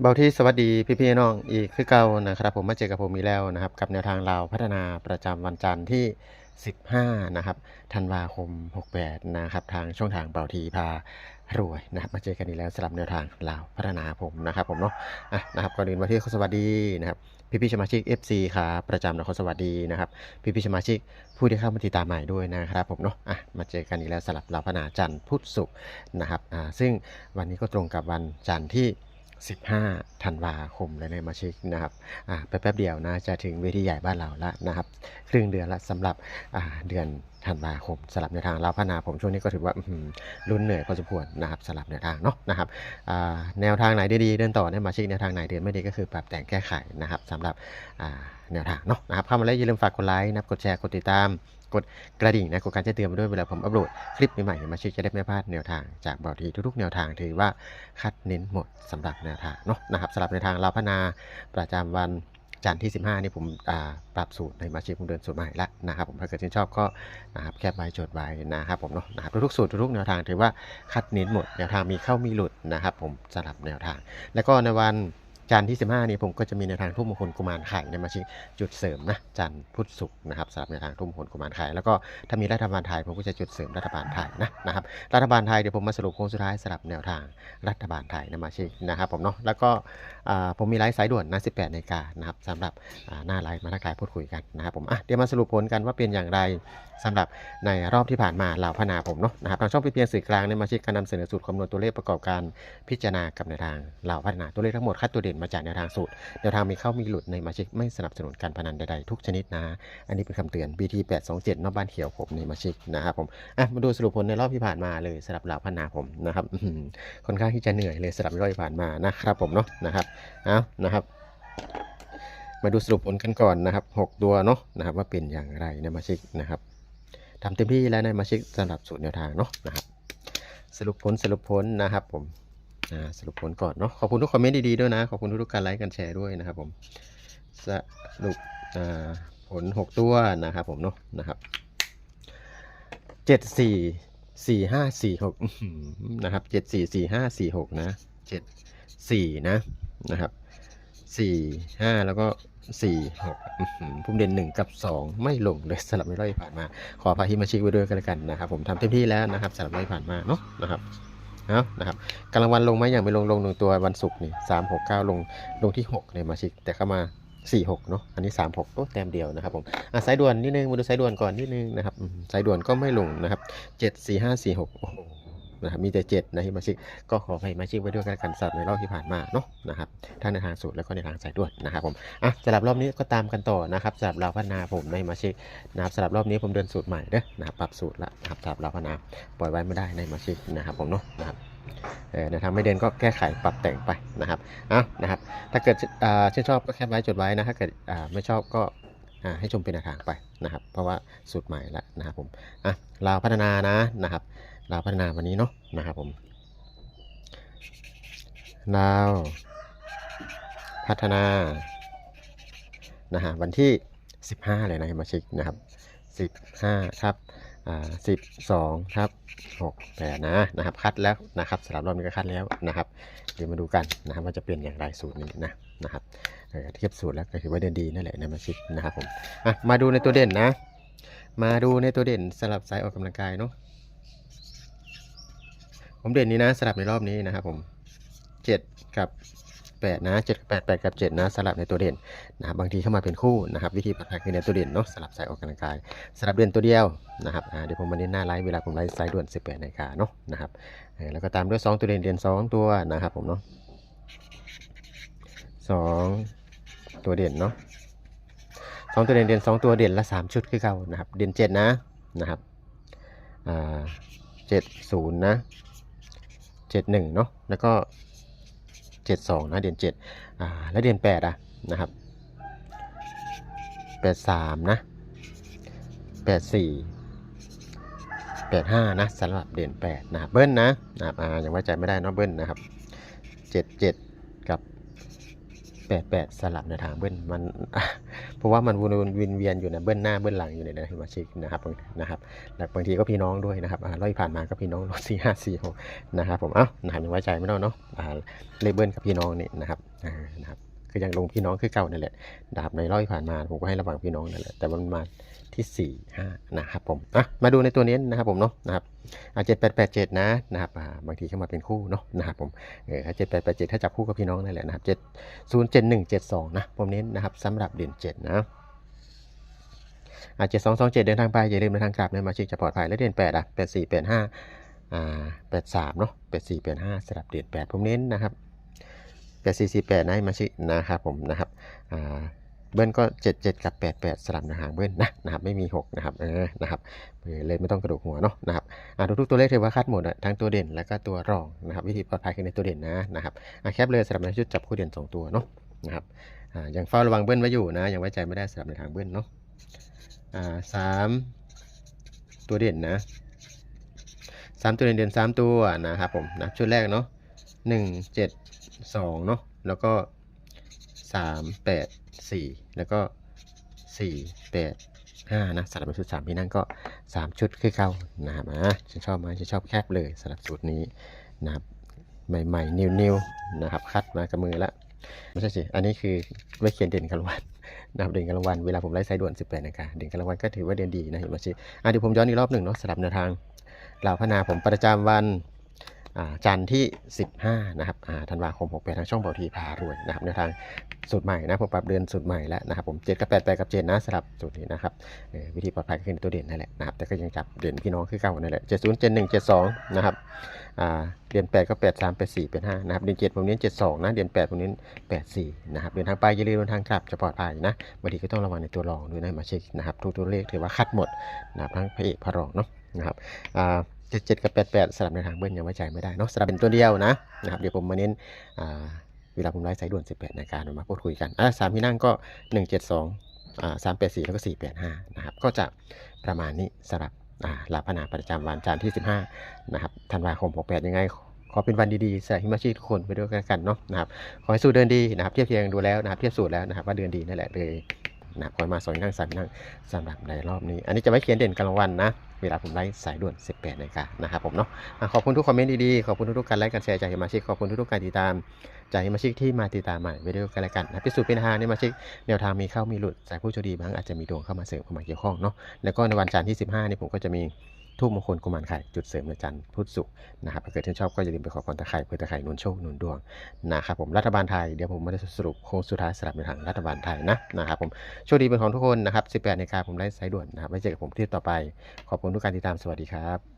เบาที่สวัสดีพี่พี่ๆน้องอีกคือเก่านะครับผมมาเจอกับผมอีกแล้วนะครับ กับแนวทางลาพัฒนาประจำวันจันทร์ที่ 15 นะครับธันวาคม 68 นะครับทางช่องทางเบาทีพารวยนะครับมาเจอกันอีกแล้วสำหรับแนวทางลาพัฒนาผมนะครับผมเนาะอะนะครับก่อนอื่นมาที่ขอสวัสดีนะครับพี่พี่ๆสมาชิก FC ครับประจำนะขอสวัสดีนะครับพี่พี่ๆสมาชิกผู้ที่เข้ามาติดตามใหม่ด้วยนะครับผมเนาะอะมาเจอกันอีกแล้วสำหรับลาพัฒนาจันทร์พุธศุกร์นะครับอ่าซึ่งวันนี้ก็ตรงกับวันจันทร์ที่ 15ธันวาคมเลยนะมาชิกนะครับอ่าแป๊บๆเดียวนะจะถึงเวทีใหญ่บ้านเราแล้วนะครับ ครึ่งเดือนละสำหรับอ่าเดือน ธันวาคมสลับในวทางเราพัฒนาผมช่วงนี้ก็ถือว่ารุนเหนื่อยพอสมควรนะครับสลับแนวทางเนาะนะครับแนวทางไหนดีเดินต่อในมาชิกแนวทางไหนเดินไม่ดีก็คือปรับแต่งแก้ไขนะครับสำหรับแนวทางเนาะนะครับเข้ามาแล้วอย่าลืมฝากกดไลค์นะกดแชร์กดติดตามกดกระดิ่งนะกดการแจ้งเตือนมาด้วยเวลาผมอัปโหลดคลิปใหม่ๆมาชิกจะได้ไม่พลาดแนวทางจากบอดีทุกๆ แนวทางถือว่าคัดเน้นหมดสำหรับแนวทางเนาะนะครับสำหรับแนวทางเราพัฒนาประจำวัน จันทร์ที่ 15 นี่ผมปรับสูตรในมาชีพผมเดินสูตรใหม่ละนะครับผมถ้าเกิดชื่นชอบก็นะครับแคบไว้จดไว้นะครับผมเนาะนะครับทุกๆสูตรทุกๆแนวทางถือว่าคัดเน้นหมดแนวทางมีเข้ามีหลุดนะครับผมสำหรับแนวทาง แล้วก็ในวัน จันทร์ที่ 15 นี้ผมก็จะมีแนทางทุ่มมงคลกุมารไข่ในมาชิจุดเสริมนะจันทร์พุธศุกร์นะครับสำหรับแนทางทุ่มมงคลกุมารไข่แล้วก็ถ้ามีรัฐบาลไทยผมก็จะจุดเสริมรัฐบาลไทยนะนะครับรัฐบาลไทยเดี๋ยวผมมาสรุปโค้งสุดท้ายสำหรับแนวทางรัฐบาลไทยในมาชินะครับผมเนาะแล้วก็ผมมีไลฟ์สายด่วนนะ18นาฬิกานะครับสำหรับหน้าไลฟ์มาทักทายพูดคุยกันนะครับผมอะเดี๋ยวมาสรุปผลกันว่าเป็นอย่างไรสำหรับในรอบที่ผ่านมาเหล่าพนาผมเนาะนะครับทางช่องพีเพียงสื่อกลางในมาชิกการนำเสนอสูตรคำนวณตัวเลขประกอบการพิจารณากับแนทางเหล่าพัฒนาตัวเลขทั้งหมดคัดตัวเด่นมาจากแนวทางสูตร แนวทางมีเข้ามีหลุดในมาชิกไม่สนับสนุนการพนันใดๆทุกชนิดนะ อันนี้เป็นคำเตือน BT 827นอกบ้านเขียวผมในมาชิกนะครับผมอะมาดูสรุปผลในรอบที่ผ่านมาเลยสำหรับเหล่าพัฒนาผมนะครับค่อนข้างที่จะเหนื่อยเลยสำหรับรอบที่ผ่านมานะครับผมเนาะนะครับเอานะครับมาดูสรุปผลกันก่อนนะครับหกตัวเนาะนะครับว่าเป็นอย่างไรในมาชิกนะครับทำเต็มที่แล้วในมาชิกสำหรับสูตรแนวทางเนาะนะครับ สรุปผลสรุปผลนะครับผม สรุปผลก่อนเนาะขอบคุณทุกคอมเมนต์ดีๆด้วยนะ ขอบคุณทุกๆการไลค์กันแชร์ด้วยนะครับผมสรุปอ่าผล 6 ตัวนะครับผมเนาะนะครับเจ็ดสี่สี่ห้าสี่หกนะครับเจ็ดสี่สี่ห้าสี่หกนะเจ็ดสี่นะนะครับสี่ห้าแล้วก็สี่หกพุ่มเด่นหนึ่งกับสองไม่ลงเลยสลับไม่ร้อยผ่านมา ขอพาฮิมาชิกไว้ด้วยกันแล้วกันนะครับ ผมทำเต็มที่แล้วนะครับสำหรับไม่ผ่านมาเนาะนะครับ เอานะครับกำลังวันลงไหมอย่างไม่ลงลงหนึ่งตัววันศุกร์นี่สามหกเก้าลงลงที่หกเนี่ยมาชิกแต่เข้ามาสี่หกเนาะอันนี้สามหกโอ้แต้มเดียวนะครับผมอะสายด่วนนิดนึงมาดูสายด่วนก่อนนิดนึงนะครับสายด่วนก็ไม่ลงนะครับเจ็ดสี่ห้าสี่หกโอ้โห นะครับมีแต่เจ็ดนะฮิมาชิกก็ขอให้มาชิกไว้ด้วยกันกันสับในรอบที่ผ่านมาเนาะนะครับทั้งในทางสูตรแล้วก็ในทางสายด่วนนะครับผมอะสำหรับรอบนี้ก็ตามกันต่อนะครับสำหรับเราพัฒนาผมในมาชิกนะครับสำหรับรอบนี้ผมเดินสูตรใหม่เด้อนะครับปรับสูตรละนะครับสำหรับเราพัฒนาปล่อยไว้ไม่ได้ในมาชิกนะครับผมเนาะนะครับเออในทางไม่เดินก็แก้ไขปรับแต่งไปนะครับอะนะครับ ถ้าเกิดชื่นชอบก็แคปไว้จดไว้นะ ถ้าเกิดไม่ชอบก็ให้ชมเป็นแนวทางไปนะครับ เพราะว่าสูตรใหม่ละนะครับผมอะเราพัฒนานะนะครับ เราพัฒนาวันนี้เนาะนะครับผมเราพัฒนานะฮะวันที่ 15 เลยนะมาชิกนะครับ 15ครับอ่า12ครับ6 8นะนะครับ คัดแล้วนะครับสำหรับรอบนี้ก็คัดแล้วนะครับ เดี๋ยวมาดูกันนะครับว่าจะเป็นอย่างไรสูตรนี้นะนะครับเทียบสูตรแล้วก็ถือว่าเดินดีนั่นแหละนะมาชิกนะครับผมมาดูในตัวเด่นนะ มาดูในตัวเด่นสำหรับสายออกกำลังกายเนาะ ผมเด่นนี้นะสลับในรอบนี้นะครับผม7กับ8นะ7กับ8 8กับ7นะสลับในตัวเด่นนะครับบางทีเข้ามาเป็นคู่นะครับ วิธีปรับแคือในตัวเด่นเนาะสลับสายออกกำลังกายสลับเด่นตัวเดียวนะครับเดี๋ยวผมมาเน้นหน้าไลฟ์เวลาผมไลฟ์สายด่วน18นาฬิกาเนาะนะครับแล้วก็ตามด้วย2ตัวเด่นเด่น2ตัวนะครับผมเนาะสองตัวเด่นเนาะสองตัวเด่นเด่นสองตัวเด่นละ3ชุดคือเก่านะครับ เด่น7นะนะครับอ่าเจ็ดศูนย์นะ เจ็ดหนึ่งเนาะแล้วก็เจ็ดสองนะ เด่นเจ็ดอ่าแล้วเด่นแปดอะนะครับแปดสามนะแปดสี่แปดห้านะสำหรับเด่นแปดนะครับเบิ้ลนะนะครับอ่ายังไว้ใจไม่ได้เนาะเบิ้ลนะครับเจ็ดเจ็ดกับ แปดแปดสลับในทางเบิ้ลมันเพราะว่ามันวนวินเวียนอยู่ในเบิ้ลหน้าเบิ้ลหลังอยู่ในนะสมาชิกนะครับนะครับแล้วบางทีก็พี่น้องด้วยนะครับร้อยผ่านมาก็พี่น้องรถสี่ห้าสี่หกนะครับผมเอ้านะครับยังไว้ใจไม่ต้องเนาะเลเบิ้ลกับพี่น้องนี่นะครับนะครับ คือยังลงพี่น้องคือเก่านั่นแหละนะครับในร้อยผ่านมาผมก็ให้ระว่างพี่น้องนั่นแหละ แต่มันมาที่สี่ห้านะครับผมอะมาดูในตัวนี้นะครับผมเนาะนะครับอ่าเจ็ดแปดแปดเจ็ดนะนะครับอ่าบางทีเข้ามาเป็นคู่เนาะนะครับผมเออเจ็ดแปดแปดเจ็ดถ้าจับคู่กับพี่น้องนั่นแหละนะครับเจ็ดศูนย์เจ็ดหนึ่งเจ็ดสองนะผมเน้นนะครับสำหรับเด่นเจ็ดนะอ่าเจ็ดสองสองเจ็ดเดินทางไปอย่าลืมเดินทางกลับเนะมาชิกจะปลอดภัยและเด่นแปดอะแปดสี่แปดห้าอ่าแปดสามเนาะแปดสี่แปดห้าสำหรับเด่นแปดผมเน้นนะครับ แปดสี่สี่แปดนะมาชินะครับผมนะครับอ่าเบิ้ลก็เจ็ดเจ็ดกับแปดแปดสลับในหางเบิ้ลนะนะครับไม่มีหกนะครับเออนะครับเลยไม่ต้องกระดูกหัวเนาะนะครับอ่าทุกๆตัวเลขถือว่าคัดหมดอะทั้งตัวเด่นแล้วก็ตัวรองนะครับวิธีปลอดภัยคือในตัวเด่นนะนะครับอะแคปเลยสำหรับในชุดจับคู่เด่นสองตัวเนาะนะครับอ่ายังเฝ้าระวังเบิ้ลไว้อยู่นะยังไว้ใจไม่ได้สำหรับในทางเบิ้ลเนาะอ่าสามตัวเด่นนะสามตัวเด่นเด่นสามตัวนะครับผมนะชุดแรกเนาะ หนึ่งเจ็ดสองเนาะแล้วก็สามแปดสี่แล้วก็สี่แปดห้านะสำหรับชุดสามพี่นั่งก็สามชุดคือเก่านะครับอะฉันชอบไหมฉันชอบแคบเลยสำหรับสูตรนี้นะครับใหม่ๆนิวๆนะครับคัดมากับมือละไม่ใช่สิอันนี้คือไว้เขียนเด่นกลางวันนะครับเด่นกลางวันเวลาผมไล่ไซด่วน18นาฬิกาเด่นกลางวันก็ถือว่าเด่นดีนะเห็นไหมชิอะเดี๋ยวผมย้อนอีกรอบหนึ่งเนาะสลับแนวทางเหล่าพนาผมประจำวัน จันทร์ที่ 15 นะครับธันวาคม68ทางช่องเบาทีพารวยนะครับแนทางสูตรใหม่นะผมปรับเดือนสูตรใหม่แล้วนะครับผม7กับ8 8กับ7นะสลับสูตรนี้นะครับวิธีปลอดภัยก็คือตัวเด่นนั่นแหละนะครับแต่ก็ยังจับเด่นพี่น้องคือเก่านั่นแหละ70 71 72นะครับอ่าเดือน8ก็8 3 8 4 8 5นะครับเดือน7ผมเน้น72นะเดือน8ผมเน้น84นะครับเดินทางไปอย่าลืมเดินทางกลับจะปลอดภัยนะบางทีก็ต้องระวังในตัวรองด้วยนะมาเช็คนะครับทุกตัวเลขถือว่าคัดหมดนะครับทั้งพระเอกพระรองเนาะนะครับ อ่า77กับ88สลับในทางเบิ้ลยังไว้ใจไม่ได้เนาะสลับเป็นตัวเดียวนะนะครับเดี๋ยวผมมาเน้นเวลาผมไลฟ์สายด่วน18ในการมาพูดคุยกันอ่าสามที่นั่งก็ 172อ่า384 แล้วก็ 485 นะครับ ก็จะประมาณนี้สำหรับอ่าลาพนาประจำวันจันทร์ที่ 15 นะครับธันวาคม 68 ยังไง ขอเป็นวันดีๆสำหรับฮิมาชิทุกคนไปด้วยกันเนาะนะครับ ขอให้สู้เดินดีนะครับ เทียบเทียงดูแล้วนะครับ เทียบสูตรแล้วนะครับ ว่าเดินดีนั่นแหละเลย นะคอยมาสองนั่งสามนั่งสำหรับในรอบนี้ อันนี้จะไม่เขียนเด่นกลางวันนะ เวลาผมไลฟ์สายด่วน 18นาฬิกานะครับผมเนาะขอบคุณทุกคอมเมนต์ดีๆ ขอบคุณทุกๆการไลค์การแชร์จากฮิมาชิขอบคุณทุกๆการติดตามจากฮิมาชิที่มาติดตามใหม่วิดีโอกันแล้วกันนะพิสูจน์เป็นทางฮิมาชิแนวทางมีเข้ามีหลุดสายผู้โชคดีบางอาจจะมีดวงเข้ามาเสริมเข้ามาเกี่ยวข้องเนาะแล้วก็ในวันจันทร์ที่ 15นี่ผมก็จะมี ทูบมงคลกุมารไข่จุดเสริมในจันทร์พุทธศุกร์นะครับถ้าเกิดท่านชอบก็อย่าลืมไปขอพรตะไคร่เพื่อตะไคร่นุนโชคนุนดวงนะครับผมรัฐบาลไทยเดี๋ยวผมมาได้สรุปโค้งสุดท้ายสลับในทางรัฐบาลไทยนะนะครับผมโชคดีเป็นของทุกคนนะครับ 18นาฬิกาผมไลฟ์สายด่วนนะครับไว้เจอกับผมที่ต่อไป ขอบคุณทุกการติดตามสวัสดีครับ